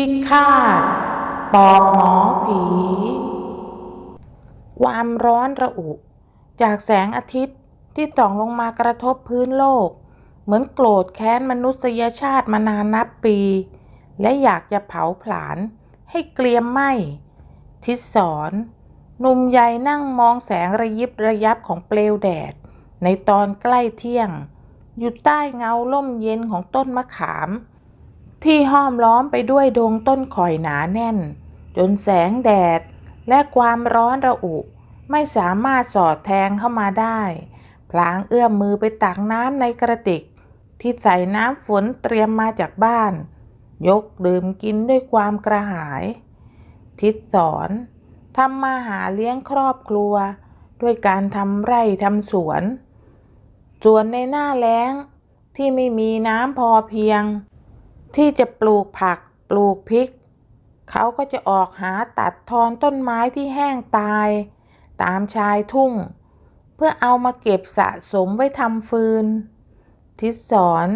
พิฆาตปอบหมอผี ความร้อนระอุ จากแสงอาทิตย์ที่ส่องลงมากระทบพื้นโลก เหมือนโกรธแค้นมนุษยชาติมานานนับปี และอยากจะเผาผลาญให้เกลียมไหมทิศสอนหนุ่มใหญ่นั่งมองแสงระยิบระยับของเปลวแดด ในตอนใกล้เที่ยง อยู่ใต้เงาล่มเย็นของต้นมะขาม ที่ห้อมล้อมไปด้วยดงต้นข่อยหนาแน่น จนแสงแดดและความร้อนระอุ ไม่สามารถสอดแทงเข้ามาได้ พลางเอื้อมมือไปตักน้ำในกระติก ที่ใส่น้ำฝนเตรียมมาจากบ้าน ยกดื่มกินด้วยความกระหาย ทิศสอนทำมาหาเลี้ยงครอบครัว ด้วยการทำไร่ทำสวน ส่วนในหน้าแล้งที่ไม่มีน้ำพอเพียง ที่จะปลูกผักปลูกพริก เขาก็จะออกหาตัดทอนต้นไม้ที่แห้งตาย ตามชายทุ่ง เพื่อเอามาเก็บสะสมไว้ทำฟืน ทิศสอน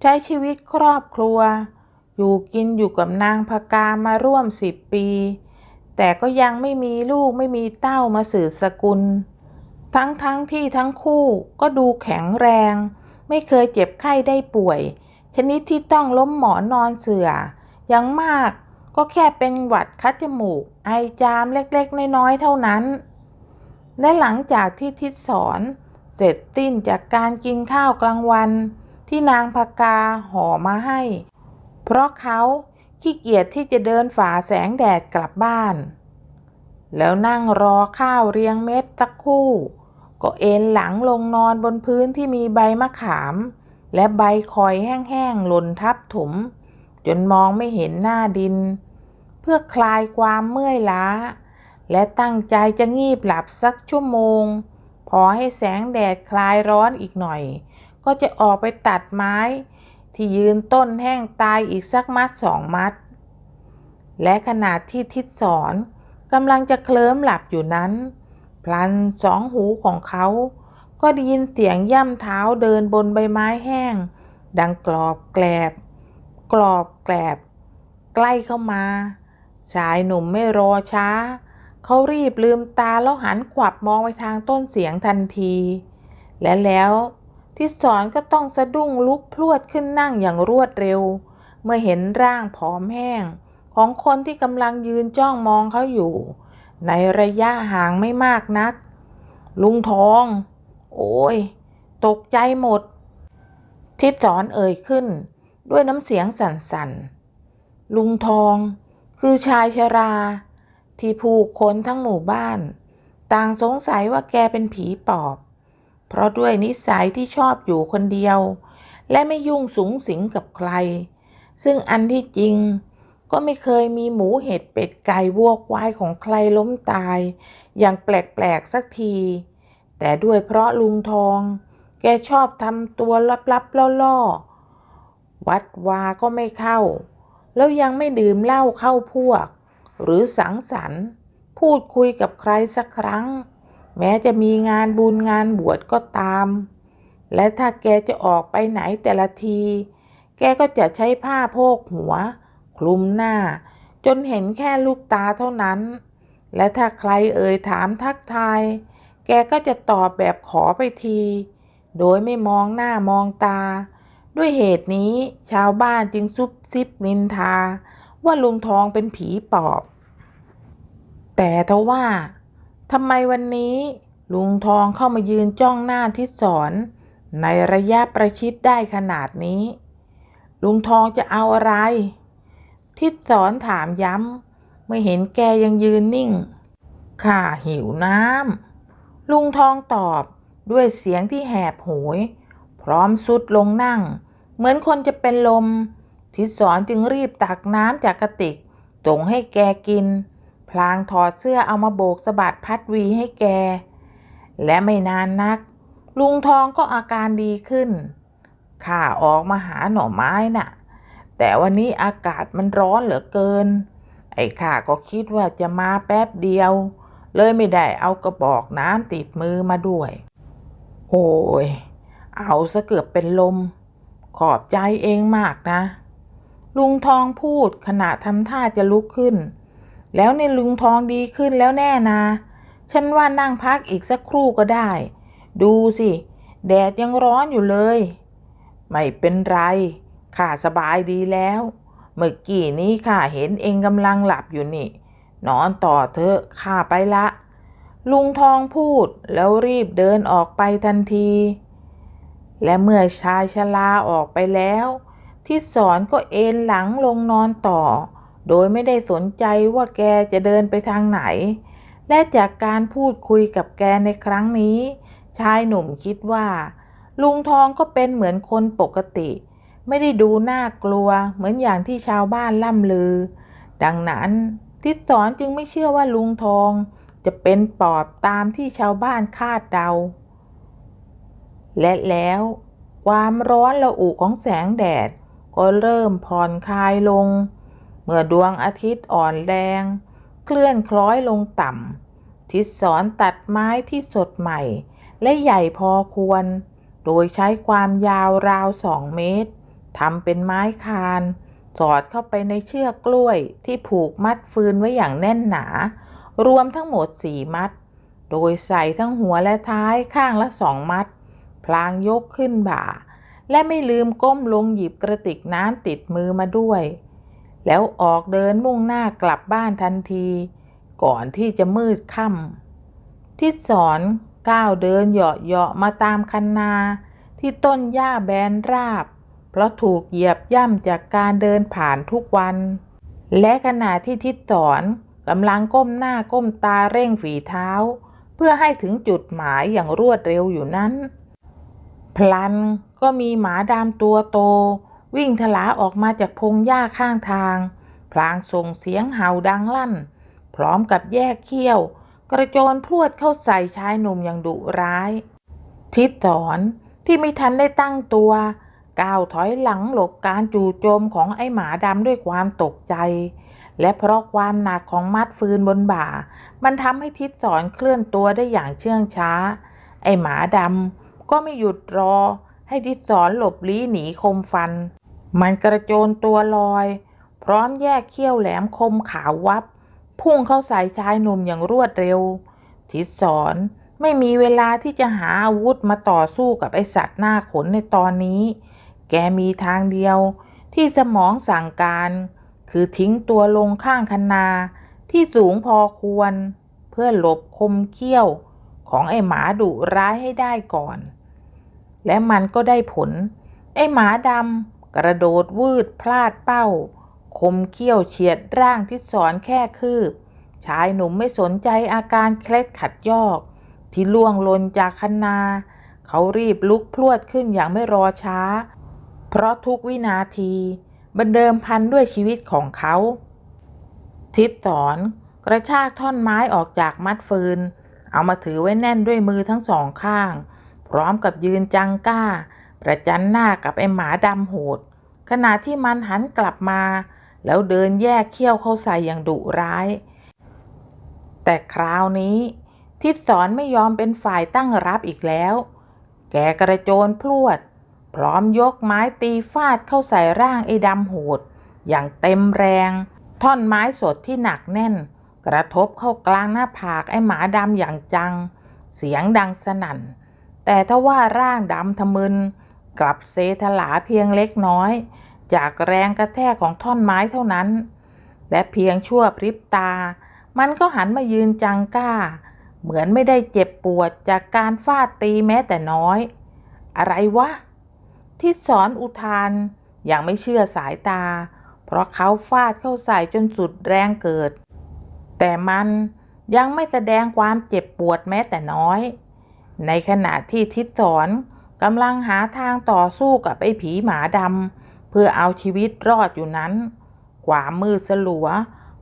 ใช้ชีวิตครอบครัว อยู่กินอยู่กับนางพกามาร่วมสิบปี แต่ก็ยังไม่มีลูกไม่มีเต้ามาสืบสกุล ทั้งทั้งที่ทั้งคู่ก็ดูแข็งแรง ไม่เคยเจ็บไข้ได้ป่วย ชนิดที่ต้องล้มหมอนนอนเสื่ออย่างมากก็แค่เป็นหวัดคัดจมูก ไอจามเล็กๆ น้อยๆ เท่านั้น และหลังจากที่ทิศสอนเสร็จติ้นจากการกินข้าวกลางวัน ที่นางพกาห่อมาให้ เพราะเขาขี้เกียจที่จะเดินฝ่าแสงแดดกลับบ้าน แล้วนั่งรอข้าวเรียงเม็ดสักคู่ ก็เอนหลังลงนอนบนพื้นที่มีใบมะขาม และใบคอยแห้งๆหล่นทับถม จนมองไม่เห็นหน้าดิน เพื่อคลายความเมื่อยล้า และตั้งใจจะงีบหลับสักชั่วโมง พอให้แสงแดดคลายร้อนอีกหน่อย ก็จะออกไปตัดไม้ ที่ยืนต้นแห้งตายอีกสักมัดสองมัด และขณะที่ทิศสอนกำลังจะเคลิ้มหลับอยู่นั้น พลันสองหูของเขา ก็ได้ยินเสียงย่ำเท้าเดินบนใบไม้แห้ง ดังกรอบแกลบ กรอบแกลบ ใกล้เข้ามา ชายหนุ่มไม่รอช้า เขารีบลืมตาแล้วหันขวับมองไปทางต้นเสียงทันที และแล้วทิศสอนก็ต้องสะดุ้งลุกพรวดขึ้นนั่งอย่างรวดเร็ว เมื่อเห็นร่างผอมแห้ง ของคนที่กำลังยืนจ้องมองเขาอยู่ ในระยะห่างไม่มากนัก ลุงทอง โอ้ย ตกใจหมด ทิศสอนเอ่ยขึ้น ด้วยน้ำเสียงสั่นๆ ลุงทอง คือชายชรา ที่ผู้คนทั้งหมู่บ้าน ต่างสงสัยว่าแกเป็นผีปอบ เพราะด้วยนิสัยที่ชอบอยู่คนเดียว และไม่ยุ่งสุงสิงกับใคร ซึ่งอันที่จริงก็ไม่เคยมีหมูเห็ดเป็ดไก่วัวควายของใครล้มตาย อย่างแปลก ๆ สักที แต่ด้วยเพราะลุงทอง แกชอบทำตัวลับๆล่อๆ วัดวาก็ไม่เข้า แล้วยังไม่ดื่มเหล้าเข้าพวก หรือสังสรรค์ พูดคุยกับใครสักครั้ง แม้จะมีงานบุญงานบวชก็ตาม และถ้าแกจะออกไปไหนแต่ละที แกก็จะใช้ผ้าโพกหัว คลุมหน้า จนเห็นแค่ลูกตาเท่านั้น และถ้าใครเอ่ยถามทักทาย แกก็จะตอบแบบขอไปที โดยไม่มองหน้ามองตา ด้วยเหตุนี้ชาวบ้านจึงซุบซิบนินทา ว่าลุงทองเป็นผีปอบ แต่ทว่าทำไมวันนี้ลุงทองเข้ามายืนจ้องหน้าทิศสอน ในระยะประชิดได้ขนาดนี้ ลุงทองจะเอาอะไร ทิศสอนถามย้ำเมื่อเห็นแกยังยืนนิ่ง ข้าหิวน้ำ ลุงทองตอบด้วยเสียงที่แหบโหย พร้อมสุดลงนั่ง เหมือนคนจะเป็นลม ทิศสอนจึงรีบตักน้ำจากกระติกตรงให้แกกิน พลางถอดเสื้อเอามาโบกสะบัดพัดวีให้แก และไม่นานนัก ลุงทองก็อาการดีขึ้น ข้าออกมาหาหน่อไม้น่ะ แต่วันนี้อากาศมันร้อนเหลือเกิน ไอ้ข้าก็คิดว่าจะมาแป๊บเดียว เลยไม่ได้เอากระบอกน้ำติดมือมาด้วย โอ้ย เอาซะเกือบเป็นลม ขอบใจเองมากนะ ลุงทองพูดขณะทำท่าจะลุกขึ้น แล้วในลุงทองดีขึ้นแล้วแน่นาฉันว่านั่งพักอีกสักครู่ก็ได้ ดูสิ แดดยังร้อนอยู่เลย ไม่เป็นไร ข้าสบายดีแล้ว เมื่อกี้นี้ข้าเห็นเองกำลังหลับอยู่นี่ นอนต่อเถอะข้าไปละ ลุงทองพูดแล้วรีบเดินออกไปทันที และเมื่อชายชราออกไปแล้ว ทิศสอนก็เอนหลังลงนอนต่อ โดยไม่ได้สนใจว่าแกจะเดินไปทางไหน และจากการพูดคุยกับแกในครั้งนี้ ชายหนุ่มคิดว่า ลุงทองก็เป็นเหมือนคนปกติ ไม่ได้ดูน่ากลัวเหมือนอย่างที่ชาวบ้านล่ำลือ ดังนั้น ทิศสอนจึงไม่เชื่อว่าลุงทอง จะเป็นปอบตามที่ชาวบ้านคาดเดา และแล้วความร้อนระอุของแสงแดด ก็เริ่มผ่อนคลายลง เมื่อดวงอาทิตย์อ่อนแรง เคลื่อนคล้อยลงต่ำ ทิศสอนตัดไม้ที่สดใหม่ และใหญ่พอควร โดยใช้ความยาวราวสองเมตรทำเป็นไม้คาน สอดเข้าไปในเชือกกล้วยที่ผูกมัดฟืนไว้อย่างแน่นหนา รวมทั้งหมดสี่มัด โดยใส่ทั้งหัวและท้ายข้างละสองมัด พลางยกขึ้นบ่า และไม่ลืมก้มลงหยิบกระติกน้ำติดมือมาด้วย แล้วออกเดินมุ่งหน้ากลับบ้านทันที ก่อนที่จะมืดค่ำทิศสอนก้าวเดินเหาะเหาะมาตามคันนาที่ต้นหญ้าแบนราบ เพราะถูกเหยียบย่ำจากการเดินผ่านทุกวัน และขณะที่ทิศสอนกำลังก้มหน้าก้มตาเร่งฝีเท้า เพื่อให้ถึงจุดหมายอย่างรวดเร็วอยู่นั้น พลันก็มีหมาดำตัวโต วิ่งทลาออกมาจากพงหญ้าข้างทาง พลางส่งเสียงเห่าดังลั่น พร้อมกับแยกเขี้ยว กระโจนพรวดเข้าใส่ชายหนุ่มอย่างดุร้าย ทิศสอนที่ไม่ทันได้ตั้งตัว ก้าวถอยหลังหลบการจู่โจมของไอ้หมาดำด้วยความตกใจ และเพราะความหนักของมัดฟืนบนบ่า มันทำให้ทิศสอนเคลื่อนตัวได้อย่างเชื่องช้า ไอ้หมาดำก็ไม่หยุดรอ ให้ทิศสอนหลบลี้หนีคมฟัน มันกระโจนตัวลอย พร้อมแยกเขี้ยวแหลมคมขาววับ พุ่งเข้าใส่ชายหนุ่มอย่างรวดเร็ว ทิศสอนไม่มีเวลาที่จะหาอาวุธมาต่อสู้กับไอสัตว์หน้าขนในตอนนี้ แกมีทางเดียวที่สมองสั่งการ คือทิ้งตัวลงข้างคันนาที่สูงพอควร เพื่อหลบคมเขี้ยวของไอหมาดุร้ายให้ได้ก่อน และมันก็ได้ผล ไอหมาดำกระโดดวืดพลาดเป้า คมเขี้ยวเฉียดร่างที่สอนแค่คืบ ชายหนุ่มไม่สนใจอาการเคล็ดขัดยอก ที่ล่วงลนจากคันนา เขารีบลุกพลวดขึ้นอย่างไม่รอช้า เพราะทุกวินาทีบันเดิมพันด้วยชีวิตของเขา ทิศสอนกระชากท่อนไม้ออกจากมัดฟืน เอามาถือไว้แน่นด้วยมือทั้งสองข้าง พร้อมกับยืนจังก้า ประจันหน้ากับไอหมาดำโหด ขณะที่มันหันกลับมา แล้วเดินแยกเขี้ยวเข้าใส่อย่างดุร้าย แต่คราวนี้ ทิศสอนไม่ยอมเป็นฝ่ายตั้งรับอีกแล้ว แกกระโจนพลวด พร้อมยกไม้ตีฟาดเข้าใส่ร่างไอ้ดำโหด อย่างเต็มแรง ท่อนไม้สดที่หนักแน่น กระทบเข้ากลางหน้าผากไอ้หมาดำอย่างจัง เสียงดังสนั่น แต่ถ้าว่าร่างดำทะมึน กลับเซถลาเพียงเล็กน้อย จากแรงกระแทกของท่อนไม้เท่านั้น และเพียงชั่วพริบตา มันก็หันมายืนจังก้า เหมือนไม่ได้เจ็บปวดจากการฟาดตีแม้แต่น้อย อะไรวะ ที่สอนอุทานอย่างไม่เชื่อสายตา เพราะเขาฟาดเข้าใส่จนสุดแรงเกิด แต่มันยังไม่แสดงความเจ็บปวดแม้แต่น้อย ในขณะที่ทิศสอนกำลังหาทางต่อสู้กับไอ้ผีหมาดำเพื่อเอาชีวิตรอดอยู่นั้นกว่ามือสลัว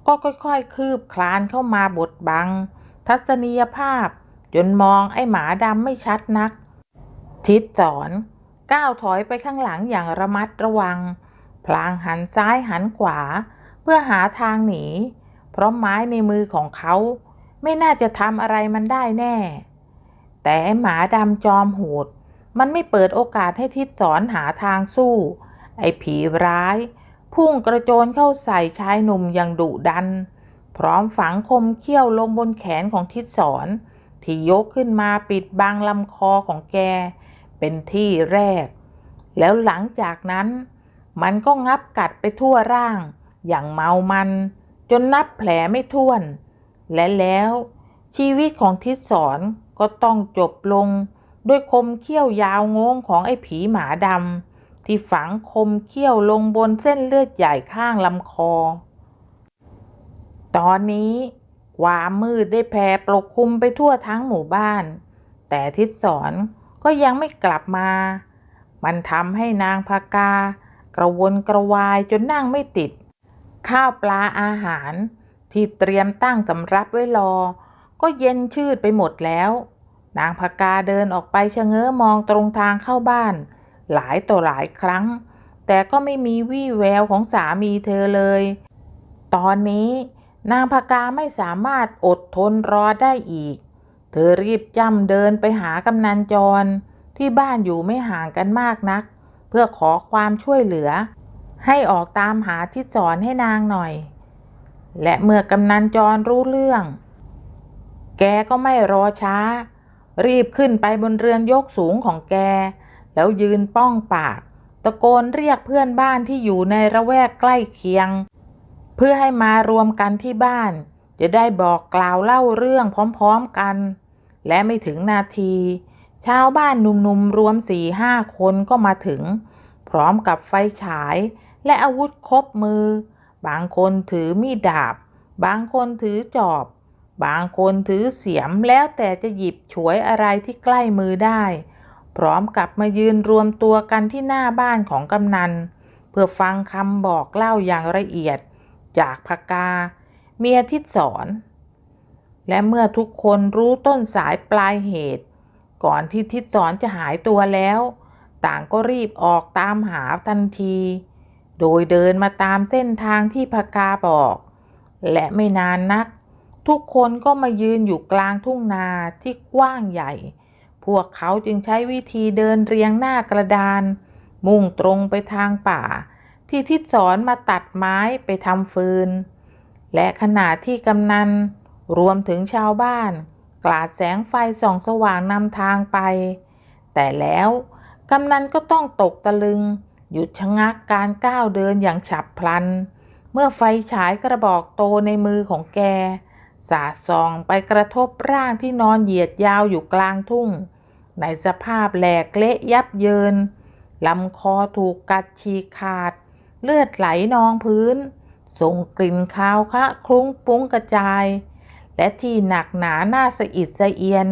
ก็ค่อยๆ คืบคลานเข้ามาบดบัง ทัศนียภาพ จนมองไอ้หมาดำไม่ชัดนัก ทิศสอน ก้าวถอยไปข้างหลังอย่างระมัดระวัง พลางหันซ้ายหันขวา เพื่อหาทางหนี เพราะไม้ในมือของเขา ไม่น่าจะทำอะไรมันได้แน่ แต่หมาดำจอมโหด มันไม่เปิดโอกาสให้ทิศสอนหาทางสู้ ไอ้ผีร้าย พุ่งกระโจนเข้าใส่ชายหนุ่มอย่างดุดัน พร้อมฝังคมเขี้ยวลงบนแขนของทิศสอนที่ยกขึ้นมาปิดบังลำคอของแก เป็นที่แรก แล้วหลังจากนั้น มันก็งับกัดไปทั่วร่าง อย่างเมามัน จนนับแผลไม่ถ้วน และแล้วชีวิตของทิศสอนก็ต้องจบลง ด้วยคมเขี้ยวยาวงงของไอ้ผีหมาดำที่ฝังคมเขี้ยวลงบนเส้นเลือดใหญ่ข้างลำคอ ตอนนี้ความมืดได้แผ่ปกคลุมไปทั่วทั้งหมู่บ้าน แต่ทิศสอน ก็ยังไม่กลับมา มันทำให้นางพากา กระวนกระวายจนนั่งไม่ติด ข้าวปลาอาหาร ที่เตรียมตั้งสำรับไว้รอ ก็เย็นชืดไปหมดแล้ว นางพากาเดินออกไปชะเง้อมองตรงทางเข้าบ้าน หลายต่อหลายครั้ง แต่ก็ไม่มีวี่แววของสามีเธอเลย ตอนนี้นางพากาไม่สามารถอดทนรอได้อีก เธอรีบจำเดินไปหากำนันจร ที่บ้านอยู่ไม่ห่างกันมากนัก เพื่อขอความช่วยเหลือ ให้ออกตามหาทิศสอนให้นางหน่อย และเมื่อกำนันจรรู้เรื่อง แกก็ไม่รอช้า รีบขึ้นไปบนเรือนยกสูงของแก แล้วยืนป้องปาก ตะโกนเรียกเพื่อนบ้านที่อยู่ในระแวกใกล้เคียง เพื่อให้มารวมกันที่บ้าน จะได้บอกกล่าวเล่าเรื่องพร้อมๆกัน และไม่ถึงนาที ชาวบ้านหนุ่มๆรวมสี่ห้าคนก็มาถึง พร้อมกับไฟฉาย และอาวุธครบมือ บางคนถือมีดดาบ บางคนถือจอบ บางคนถือเสียมแล้วแต่จะหยิบฉวยอะไรที่ใกล้มือได้ พร้อมกับมายืนรวมตัวกันที่หน้าบ้านของกำนัน เพื่อฟังคำบอกเล่าอย่างละเอียด จากพกา เมียทิศสอน และเมื่อทุกคนรู้ต้นสายปลายเหตุ ก่อนที่ทิศสอนจะหายตัวแล้ว ต่างก็รีบออกตามหาทันที โดยเดินมาตามเส้นทางที่พกาบอก และไม่นานนัก ทุกคนก็มายืนอยู่กลางทุ่งนาที่กว้างใหญ่ พวกเขาจึงใช้วิธีเดินเรียงหน้ากระดาน มุ่งตรงไปทางป่า ที่ทิศสอนมาตัดไม้ไปทำฟืน และขณะที่กำนัน รวมถึงชาวบ้าน กลาดแสงไฟส่องสว่างนำทางไป แต่แล้วกำนันก็ต้องตกตะลึง หยุดชะงักการก้าวเดินอย่างฉับพลัน เมื่อไฟฉายกระบอกโตในมือของแก สาดส่องไปกระทบร่างที่นอนเหยียดยาวอยู่กลางทุ่ง ในสภาพแหลกเละยับเยินลำคอถูกกัดฉีกขาด เลือดไหลนองพื้น ส่งกลิ่นคาวคะคลุ้งปุ้งกระจาย และที่หนักหนาหน้าสะอิดสะเอียน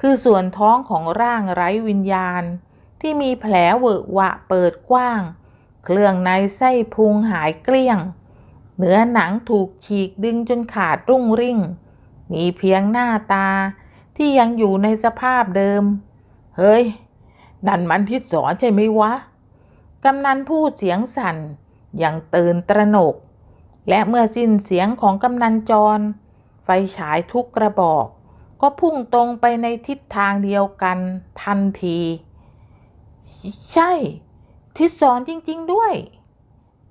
คือส่วนท้องของร่างไร้วิญญาณ ที่มีแผลเวอะหวะเปิดกว้าง เครื่องในไส้พุงหายเกลี้ยง เนื้อหนังถูกฉีกดึงจนขาดรุ่งริ่ง มีเพียงหน้าตาที่ยังอยู่ในสภาพเดิม เฮ้ย นั่นมันทิศสอนใช่ไหมวะ กำนันพูดเสียงสั่นอย่างตื่นตระหนก และเมื่อสิ้นเสียงของกำนันจร ไฟฉายทุกกระบอก ก็พุ่งตรงไปในทิศทางเดียวกันทันที ใช่ ทิศสอนจริง ๆ ด้วย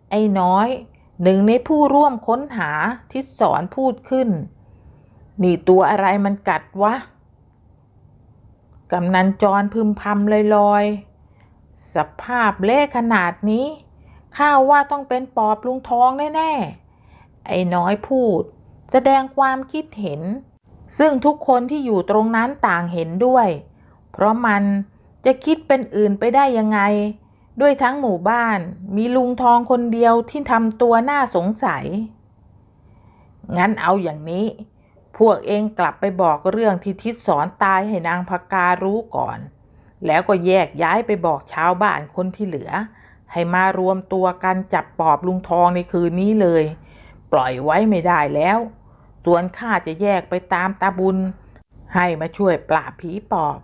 ไอ้น้อยหนึ่งในผู้ร่วมค้นหาทิศสอนพูดขึ้น นี่ตัวอะไรมันกัดวะ กำนันจรพึมพำลอยๆ สภาพเละขนาดนี้ ข้าว่าต้องเป็นปอบลุงทองแน่ ๆ ไอ้น้อยพูด แสดงความคิดเห็น ซึ่งทุกคนที่อยู่ตรงนั้นต่างเห็นด้วย เพราะมันจะคิดเป็นอื่นไปได้ยังไง ด้วยทั้งหมู่บ้านมีลุงทองคนเดียวที่ทำตัวน่าสงสัย งั้นเอาอย่างนี้ พวกเองกลับไปบอกเรื่องที่ทิศสอนตายให้นางพการู้ก่อน แล้วก็แยกย้ายไปบอกชาวบ้านคนที่เหลือ ให้มารวมตัวกันจับปอบลุงทองในคืนนี้เลย ปล่อยไว้ไม่ได้แล้ว ส่วนข้าจะแยกไปตามตาบุญ ให้มาช่วยปราบผีปอบ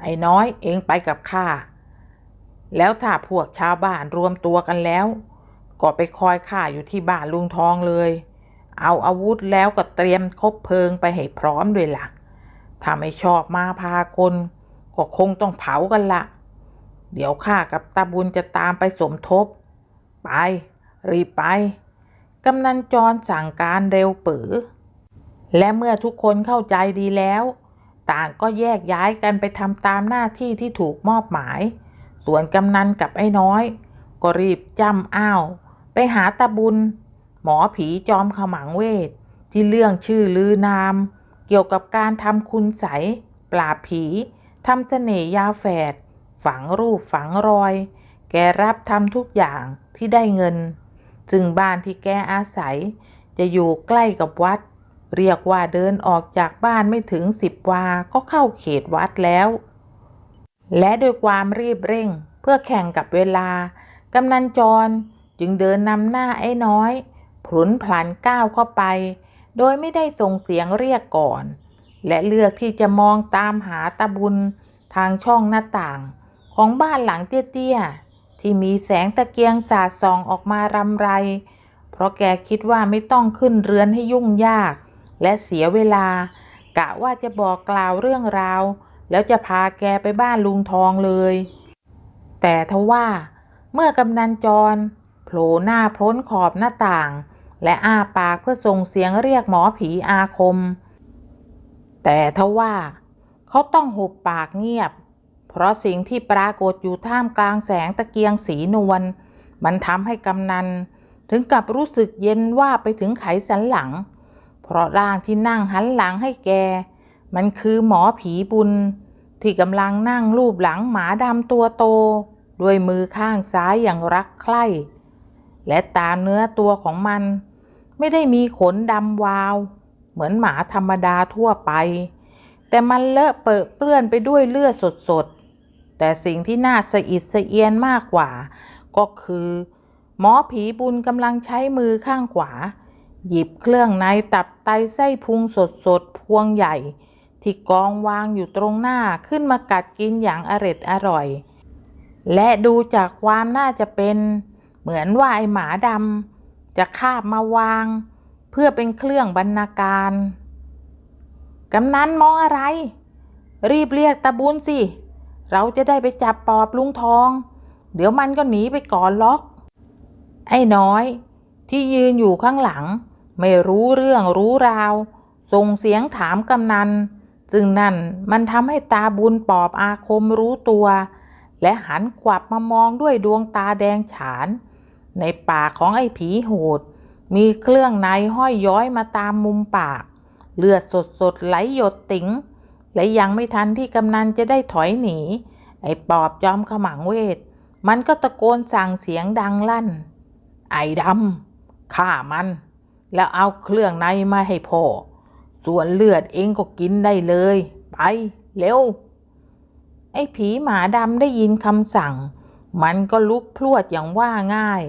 ไอ้น้อยเองไปกับข้า แล้วถ้าพวกชาวบ้านรวมตัวกันแล้ว ก็ไปคอยข้าอยู่ที่บ้านลุงทองเลย เอาอาวุธแล้วก็เตรียมคบเพลิงไปให้พร้อมด้วยล่ะ ถ้าไม่ชอบมาพากลก็คงต้องเผากันละ เดี๋ยวข้ากับตาบุญจะตามไปสมทบ ไป รีบไป กำนันจรสั่งการเร็วปือ และเมื่อทุกคนเข้าใจดีแล้ว ต่างก็แยกย้ายกันไปทำตามหน้าที่ที่ถูกมอบหมาย ส่วนกำนันกับไอ้น้อย ก็รีบจำอ้าว ไปหาตาบุญ หมอผีจอมขมังเวท ที่เรื่องชื่อลือนาม เกี่ยวกับการทำคุณใสยปราบผีทำเสน่ห์ยาแฝด ฝังรูปฝังรอย แกรับทำทุกอย่างที่ได้เงิน จึงบ้านที่แกอาศัย จะอยู่ใกล้กับวัด เรียกว่าเดินออกจากบ้านไม่ถึงสิบวา ก็เข้าเขตวัดแล้ว และด้วยความรีบเร่งเพื่อแข่งกับเวลา กำนันจรจึงเดินนำหน้าไอ้น้อยผลุนพลันก้าวเข้าไป โดยไม่ได้ส่งเสียงเรียกก่อน และเลือกที่จะมองตามหาตาบุญทางช่องหน้าต่าง ของบ้านหลังเตี้ยๆ ที่มีแสงตะเกียงสาดส่องออกมารำไร เพราะแกคิดว่าไม่ต้องขึ้นเรือนให้ยุ่งยาก และเสียเวลา กะว่าจะบอกกล่าวเรื่องราว แล้วจะพาแกไปบ้านลุงทองเลย แต่ทว่า เมื่อกำนันจรโผล่หน้าพ้นขอบหน้าต่าง และอ้าปากเพื่อส่งเสียงเรียกหมอผีอาคม แต่ทว่า เขาต้องหุบปากเงียบ เพราะสิ่งที่ปรากฏอยู่ท่ามกลางแสงตะเกียงสีนวลมันทำให้กำนัน ถึงกับรู้สึกเย็นว่าไปถึงไขสันหลัง เพราะร่างที่นั่งหันหลังให้แก มันคือหมอผีบุญ ที่กำลังนั่งรูปหลังหมาดำตัวโต ด้วยมือข้างซ้ายอย่างรักใคร่ และตามเนื้อตัวของมัน ไม่ได้มีขนดำวาว เหมือนหมาธรรมดาทั่วไป แต่มันเลอะเปอะเปื้อนไปด้วยเลือดสดๆ แต่สิ่งที่น่าสะอิดสะเอียนมากกว่า ก็คือ หมอผีบุญกำลังใช้มือข้างขวา หยิบเครื่องในตับไตไส้พุงสดๆพวงใหญ่ ที่กองวางอยู่ตรงหน้าขึ้นมากัดกินอย่างอร็ดอร่อย และดูจากความน่าจะเป็นเหมือนว่าไอหมาดำจะคาบมาวาง เพื่อเป็นเครื่องบรรณาการกำนันมองอะไร รีบเรียกตาบุญสิ เราจะได้ไปจับปอบลุงทอง เดี๋ยวมันก็หนีไปก่อนล็อก ไอ้น้อย ที่ยืนอยู่ข้างหลัง ไม่รู้เรื่องรู้ราว ส่งเสียงถามกำนันจึงนั่นมันทำให้ตาบุญปอบอาคมรู้ตัว และหันขวับมามองด้วยดวงตาแดงฉาน ในปากของไอ้ผีโหด มีเครื่องในห้อยย้อยมาตามมุมปาก เลือดสดๆไหลหยดติ๋ง และยังไม่ทันที่กำนันจะได้ถอยหนี ไอ้ปอบจอมขมังเวท มันก็ตะโกนสั่งเสียงดังลั่น ไอ้ดำฆ่ามัน แล้วเอาเครื่องในมาให้พ่อ ส่วนเลือดเองก็กินได้เลย ไป เร็ว ไอ้ผีหมาดำได้ยินคำสั่ง มันก็ลุกพรวดอย่างว่าง่าย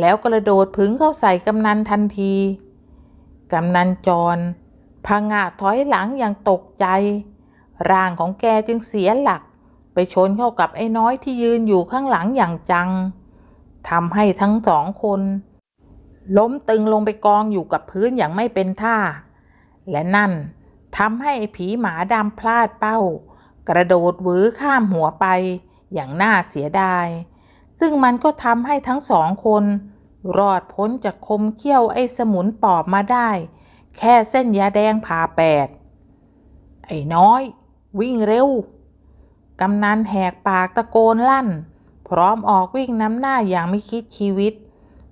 แล้วกระโดดผึงเข้าใส่กำนันทันที กำนันจรพังงะถอยหลังอย่างตกใจ ร่างของแกจึงเสียหลัก ไปชนเข้ากับไอ้น้อยที่ยืนอยู่ข้างหลังอย่างจังทำให้ทั้งสองคน ล้มตึงลงไปกองอยู่กับพื้นอย่างไม่เป็นท่า และนั่นทำให้ผีหมาดำพลาดเป้า กระโดดหวือข้ามหัวไปอย่างน่าเสียดาย ซึ่งมันก็ทำให้ทั้งสองคน รอดพ้นจากคมเขี้ยวไอ้สมุนปอบมาได้ แค่เส้นยาแดงผ่าแปด ไอ้น้อย วิ่งเร็ว กำนันแหกปากตะโกนลั่น พร้อมออกวิ่งน้ำหน้าอย่างไม่คิดชีวิต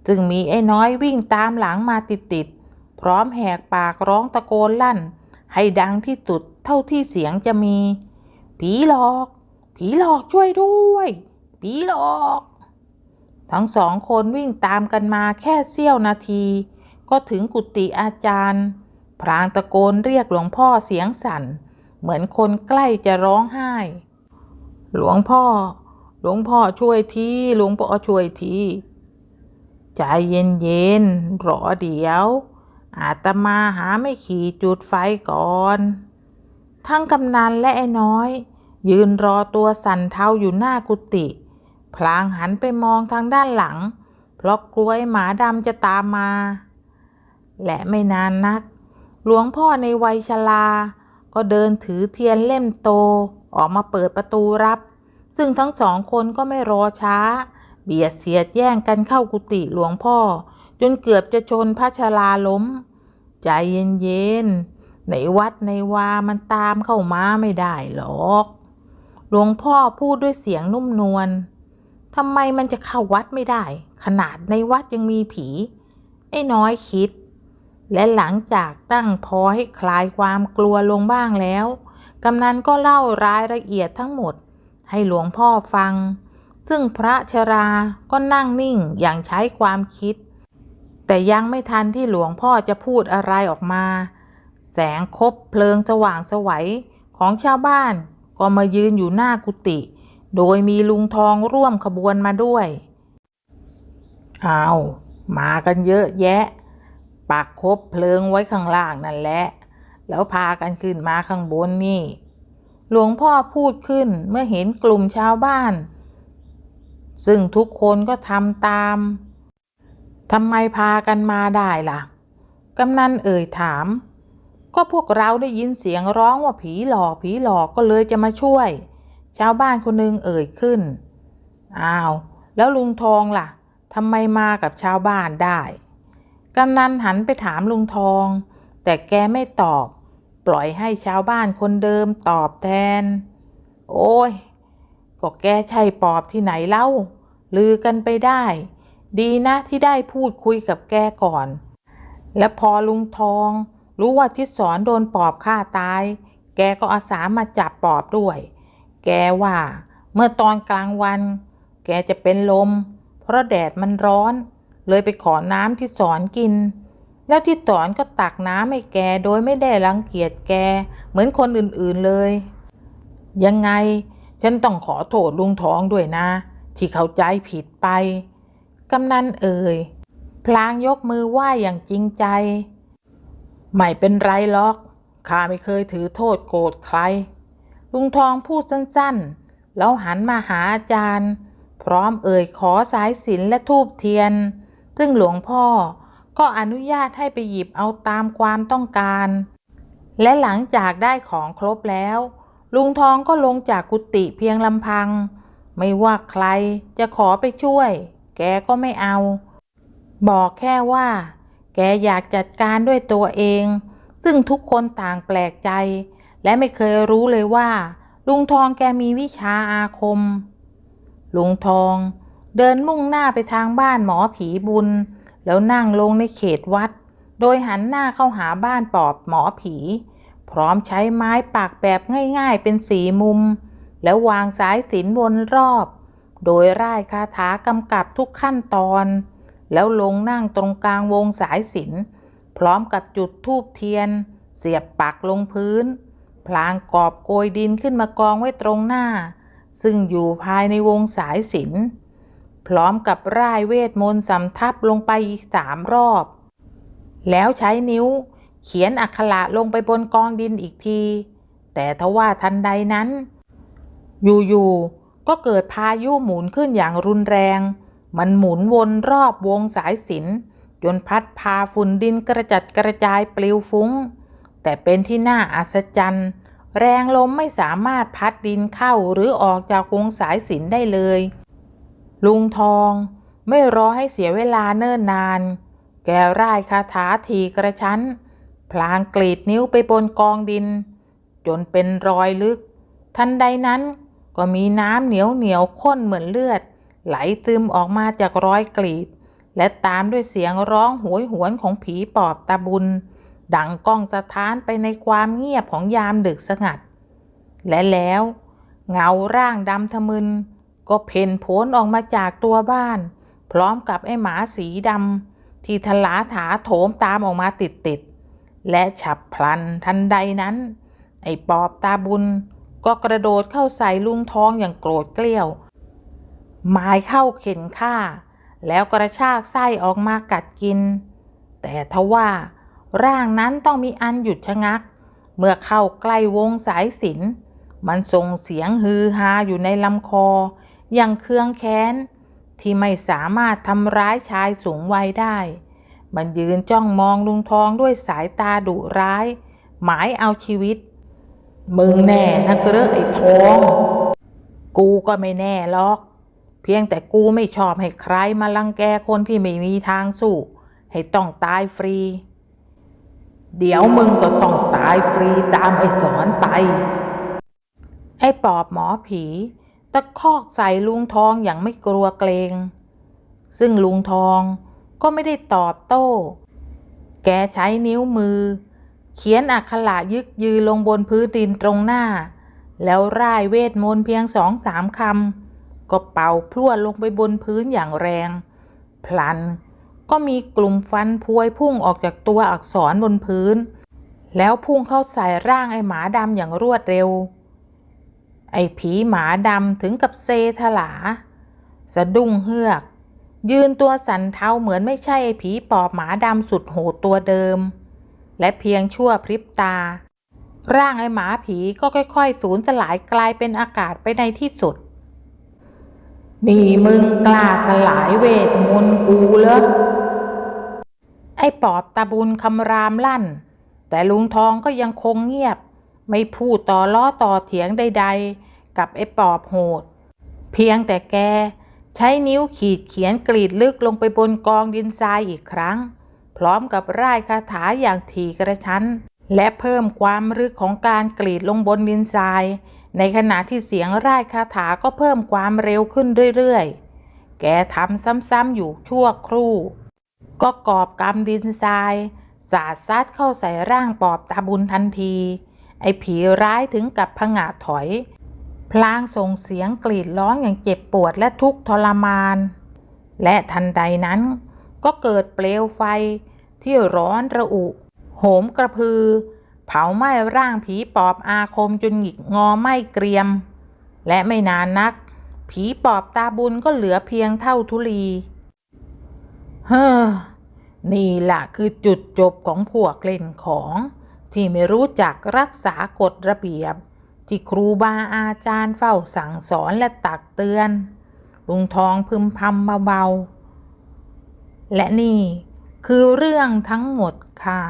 จึงมีไอ้น้อยวิ่งตามหลังมาติดๆ พร้อมแหกปากร้องตะโกนลั่น ให้ดังที่สุดเท่าที่เสียงจะมี ผีหลอก ผีหลอกช่วยด้วย ผีหลอก ทั้งสองคนวิ่งตามกันมาแค่เสี้ยวนาที ก็ถึงกุฏิอาจารย์ พรางตะโกนเรียกหลวงพ่อเสียงสั่น เหมือนคนใกล้จะร้องไห้ หลวงพ่อ หลวงพ่อช่วยที หลวงพ่อช่วยที ใจเย็นๆรอเดี๋ยว อาตมาหาไม่ขี่จุดไฟก่อน ทั้งกำนันและไอ้น้อย ยืนรอตัวสั่นเทาอยู่หน้ากุฏิพลางหันไปมองทางด้านหลัง เพราะกลัวไอ้หมาดำจะตามมา และไม่นานนัก หลวงพ่อในวัยชรา ก็เดินถือเทียนเล่มโตออกมาเปิดประตูรับ ซึ่งทั้งสองคนก็ไม่รอช้า เบียดเสียดแย่งกันเข้ากุฏิหลวงพ่อ จนเกือบจะชนพระชราล้ม ใจเย็นๆในวัดในวามันตามเข้ามาไม่ได้หรอก หลวงพ่อพูดด้วยเสียงนุ่มนวลทำไมมันจะเข้าวัดไม่ได้ ขนาดในวัดยังมีผี ไอ้น้อยคิด และหลังจากตั้งพอให้คลายความกลัวลงบ้างแล้ว กำนันก็เล่ารายละเอียดทั้งหมดให้หลวงพ่อฟัง ซึ่งพระชราก็นั่งนิ่งอย่างใช้ความคิด แต่ยังไม่ทันที่หลวงพ่อจะพูดอะไรออกมา แสงคบเพลิงสว่างสวัยของชาวบ้าน ก็มายืนอยู่หน้ากุฏิโดยมีลุงทองร่วมขบวนมาด้วย อ้าว มากันเยอะแยะ ปักคบเพลิงไว้ข้างล่างนั่นแหละ แล้วพากันขึ้นมาข้างบนนี่ หลวงพ่อพูดขึ้นเมื่อเห็นกลุ่มชาวบ้าน ซึ่งทุกคนก็ทำตามทำไมพากันมาได้ล่ะ กำนันเอ่ยถาม ก็พวกเราได้ยินเสียงร้องว่าผีหลอกผีหลอกก็เลยจะมาช่วย ชาวบ้านคนหนึ่งเอ่ยขึ้น อ้าว แล้วลุงทองล่ะทำไมมากับชาวบ้านได้ กำนันหันไปถามลุงทอง แต่แกไม่ตอบ ปล่อยให้ชาวบ้านคนเดิมตอบแทน โอ้ย ก็แกใช่ปอบที่ไหนเล่า ลือกันไปได้ ดีนะที่ได้พูดคุยกับแกก่อน และพอลุงทอง รู้ว่าทิศสอนโดนปอบฆ่าตาย แกก็อาสามาจับปอบด้วย แกว่า เมื่อตอนกลางวัน แกจะเป็นลม เพราะแดดมันร้อน เลยไปขอน้ำที่สอนกิน แล้วที่สอนก็ตักน้ำให้แกโดยไม่ได้รังเกียจแก เหมือนคนอื่นๆเลย ยังไง ฉันต้องขอโทษลุงทองด้วยนะ ที่เข้าใจผิดไป กำนันเอ่ย พลางยกมือไหว้อย่างจริงใจ ไม่เป็นไรหรอก ข้าไม่เคยถือโทษโกรธใคร ลุงทองพูดสั้นๆ แล้วหันมาหาอาจารย์ พร้อมเอ่ยขอสายสินและทูบเทียน ซึ่งหลวงพ่อก็อนุญาตให้ไปหยิบเอาตามความต้องการ และหลังจากได้ของครบแล้ว ลุงทองก็ลงจากกุฏิเพียงลำพัง ไม่ว่าใครจะขอไปช่วย แกก็ไม่เอา บอกแค่ว่า แกอยากจัดการด้วยตัวเอง ซึ่งทุกคนต่างแปลกใจ และไม่เคยรู้เลยว่า ลุงทองแกมีวิชาอาคม ลุงทอง เดินมุ่งหน้าไปทางบ้านหมอผีบุญ แล้วนั่งลงในเขตวัด โดยหันหน้าเข้าหาบ้านปอบหมอผี พร้อมใช้ไม้ปักแบบง่ายๆเป็นสีมุม แล้ววางสายสิญจนวนรอบ โดยร่ายคาถากำกับทุกขั้นตอน แล้วลงนั่งตรงกลางวงสายสิญจนพร้อมกับจุดธูปเทียน เสียบปักลงพื้น พลางกอบโกยดินขึ้นมากองไว้ตรงหน้า ซึ่งอยู่ภายในวงสายสิญจน พร้อมกับร่ายเวทมนต์สำทับลงไปอีกสามรอบ แล้วใช้นิ้วเขียนอักขระลงไปบนกองดินอีกที แต่ทว่าทันใดนั้น อยู่ๆก็เกิดพายุหมุนขึ้นอย่างรุนแรง มันหมุนวนรอบวงสายสิญจนจนพัดพาฝุ่นดินกระจัดกระจายปลิวฟุ้ง แต่เป็นที่น่าอัศจรรย์แรงลมไม่สามารถพัดดินเข้าหรือออกจากวงสายสินได้เลย ลุงทองไม่รอให้เสียเวลาเนิ่นนาน แกร่ายคาถาทีกระชั้น พลางกรีดนิ้วไปบนกองดิน จนเป็นรอยลึก ทันใดนั้นก็มีน้ำเหนียวเหนียวข้นเหมือนเลือด ไหลซึมออกมาจากรอยกรีด และตามด้วยเสียงร้องโหยหวนของผีปอบตาบุญ ดังก้องสะท้านไปในความเงียบของยามดึกสงัด และแล้ว เงาร่างดำทะมึน ก็เพ่นโผนออกมาจากตัวบ้าน พร้อมกับไอ้หมาสีดำที่ทลาถาโถมตามออกมาติดๆและฉับพลันทันใดนั้น ไอ้ปอบตาบุญ ก็กระโดดเข้าใส่ลุงทองอย่างโกรธเกลี้ยวหมายเข้าเข็นฆ่า แล้วกระชากไส้ออกมากัดกิน แต่ทว่าร่างนั้นต้องมีอันหยุดชะงัก เมื่อเข้าใกล้วงสายสิน มันส่งเสียงฮือฮาอยู่ในลำคอ ย่างเคืองแค้น ที่ไม่สามารถทำร้ายชายสูงวัยได้ มันยืนจ้องมองลุงทองด้วยสายตาดุร้าย หมายเอาชีวิต มึงแน่นักเรอะไอ้ทอง กูก็ไม่แน่หรอก เพียงแต่กูไม่ชอบให้ใครมาลังแกคนที่ไม่มีทางสู้ ให้ต้องตายฟรี เดี๋ยวมึงก็ต้องตายฟรีตามไอ้สอนไป ไอ้ปอบหมอผี ตะคอกใส่ลุงทองอย่างไม่กลัวเกรง ซึ่งลุงทองก็ไม่ได้ตอบโต้ แกใช้นิ้วมือ เขียนอักขระยึกยือลงบนพื้นดินตรงหน้า แล้วร่ายเวทมนต์เพียงสองสามคำก็เป่าพรวดลงไปบนพื้นอย่างแรง พลันก็มีกลุ่มฟันพวยพุ่งออกจากตัวอักษรบนพื้น แล้วพุ่งเข้าใส่ร่างไอ้หมาดำอย่างรวดเร็ว ไอ้ผีหมาดำถึงกับเซถลา สะดุ้งเฮือก ยืนตัวสันเทาเหมือนไม่ใช่ไอ้ผีปอบหมาดำสุดโหดตัวเดิม และเพียงชั่วพริบตา ร่างไอ้หมาผีก็ค่อยๆ สูญสลายกลายเป็นอากาศไปในที่สุด นี่มึงกล้าสลายเวทมนต์กูเหรอไอ้ปอบตาบุญคำรามลั่น แต่ลุงทองก็ยังคงเงียบ ไม่พูดต่อล้อต่อเถียงใดๆ กับไอ้ปอบโหด เพียงแต่แกใช้นิ้วขีดเขียนกรีดลึกลงไปบนกองดินทรายอีกครั้ง พร้อมกับร่ายคาถาอย่างถี่กระชั้น และเพิ่มความลึกของการกรีดลงบนดินทราย ในขณะที่เสียงร่ายคาถาก็เพิ่มความเร็วขึ้นเรื่อยๆ แกทำซ้ำๆอยู่ชั่วครู่ ก็กอบกำดินทราย สาดซัดเข้าใส่ร่างปอบตาบุญทันที ไอ้ผีร้ายถึงกับผงาดถอย พลางส่งเสียงกรีดร้องอย่างเจ็บปวดและทุกข์ทรมาน และทันใดนั้น ก็เกิดเปลวไฟที่ร้อนระอุ โหมกระพือ เผาไหม้ร่างผีปอบอาคมจนหงิกงอไหม้เกรียม และไม่นานนัก ผีปอบตาบุญก็เหลือเพียงเท่าทุลี เฮ้อ นี่ล่ะคือจุดจบของพวกเล่นของ ที่ไม่รู้จักรักษากฎระเบียบ ที่ครูบาอาจารย์เฝ้าสั่งสอนและตักเตือน ลุงทองพึมพำเบาๆและนี่คือเรื่องทั้งหมดค่ะ